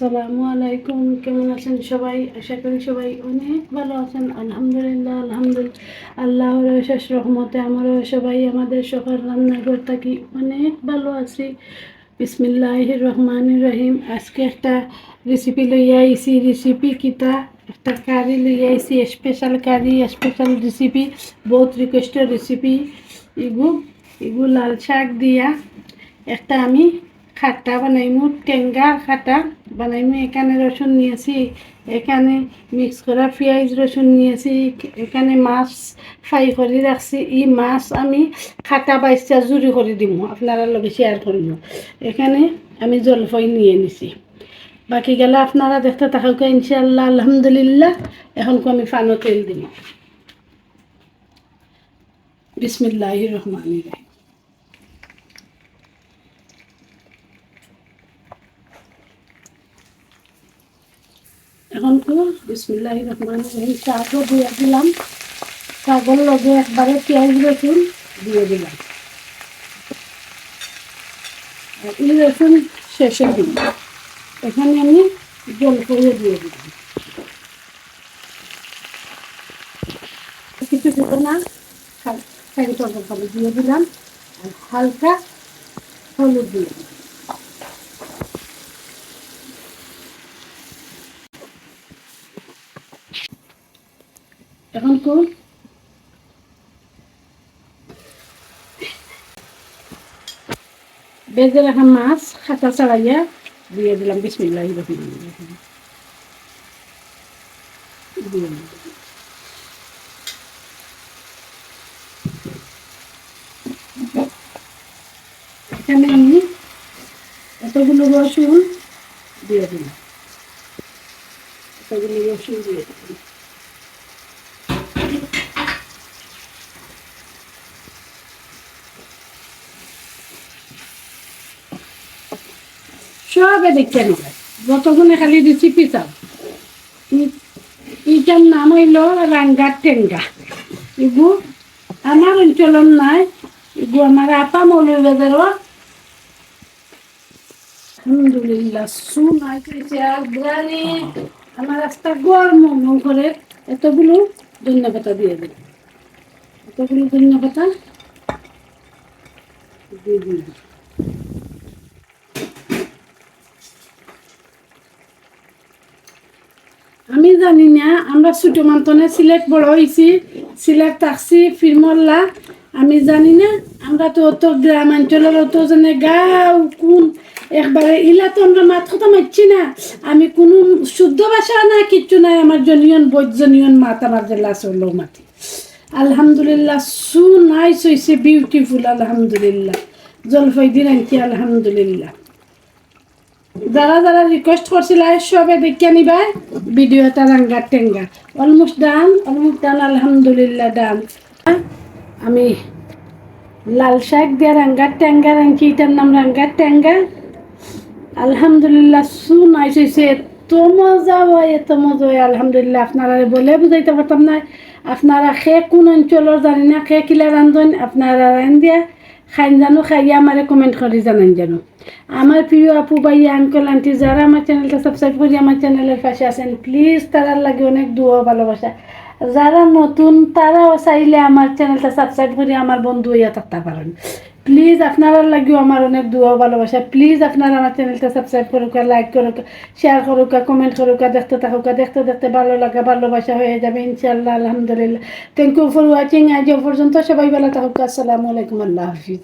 আসসালামু আলাইকুম, কেমন আছেন সবাই? আশা করি সবাই অনেক ভালো আছেন। আলহামদুলিল্লাহ আলহামদুলিল্লাহ। আল্লাহর শেষ রহমতে আমরাও সবাই আমাদের সকাল রান্নাঘর থাকি অনেক ভালো আছি। বিসমিল্লাহ রহমান রহিম। আজকে একটা রেসিপি লইয়া আইসি রেসিপি কিতা? একটা কারি লইয়া আইসি স্পেশাল কারি স্পেশাল রেসিপি বহুত রিকোয়েস্টের রেসিপি ইগু ইগু লাল শাক দিয়া, একটা আমি খাট্টা বানাইমু টেঙ্গার খাটা বানাইমু এখানে রসুন নিয়েছি, এখানে মিক্স করা পেঁয়াজ রসুন নিয়েছি, এখানে মাছ ফ্রাই করে রাখছি ই মাছ আমি খাটা বাইসা জুড়ি করে দিব আপনারা লগে শেয়ার করিব এখানে আমি জলফাই নিয়ে নিছি। বাকি গেলে আপনারা দেখতে থাকুক ইনশাল্লাহ আলহামদুলিল্লাহ এখন আমি ফানো তেল দিব বিসমিল্লাহ রহমান রাহিম। এখন তো বিসমিল্লাহ রহমান রহিম। শাকও দিয়ে দিলাম। শাকের লগে একবারে পেঁয়াজ রসুন দিয়ে দিলাম। আর এই রসুন শেষে দিন। এখানে আমি জল করে দিয়ে দিলাম। কিছু দেবো না। শাড়ি দিয়ে দিলাম। হালকা হলুদ দিয়ে দিলাম। এখন তো বেজে রাখা মাছ খাতা চাড়াইয়া দিয়ে দিলাম বিসমিল্লাহ রহমান রহিম। দিয়ে। এখানে আমি এতগুলো রসুন দিয়ে দিলাম এতগুলো রসুন দিয়ে দিলাম সবে দেখতে নিবে যতক্ষণে খালি রেসিপি চাও ইটার নাম হইল রাঙ্গার টেঙ্গা ইগু, আমার অঞ্চলের নাই। ইগু, আমার আপা মৌলবাজার আলহামদুলিল্লাহ সুন আইতেছে আর বিরানি আমার রাস্তা গরম মন করে এতগুলো ধন্যবাদ দিয়ে দিল এতগুলো ধন্যবাদ। দিয়ে দিল জানি না, আমরা ছোট মান্তনে সিলেট বড় হয়েছি সিলেট থাকছি, ফিরমল্লা। আমি জানি না, আমরা তো অত গ্রামাঞ্চলের অত জানে গাও, কোন, একবারে ইলা তো আমরা মাত কথা মারছি না। আমি কোনো শুদ্ধ ভাষা না, কিচ্ছু নাই আমার জনিয়ন বৈজনিয়ন মাত, আমার জেলা চলল মাতি আলহামদুলিল্লাহ, সু নাইস হয়েছে বিউটিফুল আলহামদুলিল্লাহ। জলফাই দিন আনছি আলহামদুলিল্লাহ। যারা যারা রিকোয়েস্ট করছিল সবে দেখে নিবা। ভিডিওটা রাঙ্গা টেঙ্গা। অলমোস্ট ডান অলমোস্ট ডান আলহামদুলিল্লাহ ডান আমি লাল শাক দিয়ে রাঙ্গার ট্যাঙ্গা রাঙ্কি এটার নাম রাঙ্গার ট্যাঙ্গা আলহামদুলিল্লাহ, সু নাইস এত মজা হয়, এত মজা হয়। আলহামদুলিল্লাহ, আপনারা বলে বুঝাইতে পারতাম না। আপনারা খে কোন অঞ্চলের জানি না খে কিলা রান্ধন আপনারা রান দিয়া খাইন জানো খাই আমারে কমেন্ট করে জানান জানো আমার প্রিয় আপু ভাই আঙ্কল আন্টি যারা আমার চ্যানেলটা সাবস্ক্রাইব করি আমার চ্যানেলের পাশে আছেন প্লিজ তারার লাগে অনেক দুয়া ভালোবাসা যারা নতুন তারাও চাইলে আমার চ্যানেলটা সাবস্ক্রাইব করে আমার বন্ধু হইয়া থাকতে পারেন প্লিজ আপনারা লাগিও আমার অনেক দুয়া ভালোবাসা। প্লিজ আপনারা আমার চ্যানেলটা সাবস্ক্রাইব করুক লাইক করুক শেয়ার করুক কমেন্ট করুক, দেখতে থাকুক, দেখতে দেখতে ভালো লাগে, ভালোবাসা হয়ে যাবে ইনশাল্লাহ আলহামদুলিল্লাহ। থ্যাংক ইউ ফর ওয়াচিং আজ পর্যন্ত সবাই ভালো থাকুক। আসসালামু আলাইকুম। আল্লাহ হাফিজ।